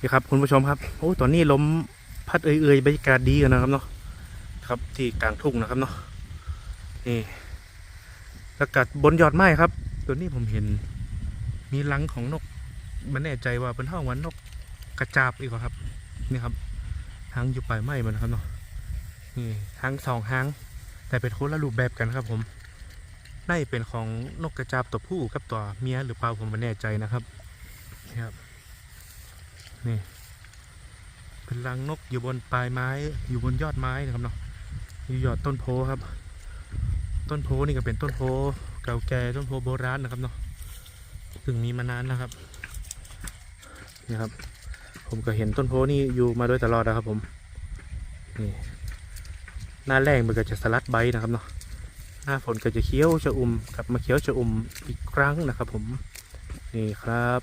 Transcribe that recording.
นี่ครับคุณผู้ชมครับโอ้ตอนนี้ลมพัดเอื่อยๆบรรยากาศดีกันนะครับเนาะครับที่กลางทุ่งนะครับเนาะนี่อากาศบนยอดไม้ครับ ตัวนี้ผมเห็นมีรังของนก มันแน่ใจว่าเป็นห้องวันนกกระจาบอีกครับนี่ครับหางอยู่ปลายไม้มันนะครับเนาะนี่หางสองหางแต่เป็นคนละรูปแบบกันครับผมน่าจะเป็นของนกกระจาบตัวผู้กับตัวเมียหรือเปล่าผมไม่แน่ใจนะครับนี่ครับ นี่เป็นรังนกอยู่บนปลายไม้ อยู่บนยอดไม้นะครับเนาะอยู่ยอดต้นโพครับ ต้นโพนี่ก็เป็นต้นโพเก่าแก่ต้นโพโบราณนะครับเนาะซึ่งมีมานานนะครับนี่ครับ ผมก็เห็นต้นโพนี่อยู่มาโดยตลอดนะครับ ผมนี่หน้าแรงมันก็จะสลัดใบนะครับเนาะหน้าฝนก็จะเขี้ยวชะอุ่มกลับมาเขี้ยวชะอุ่มอีกครั้งนะครับ ผมนี่ครับ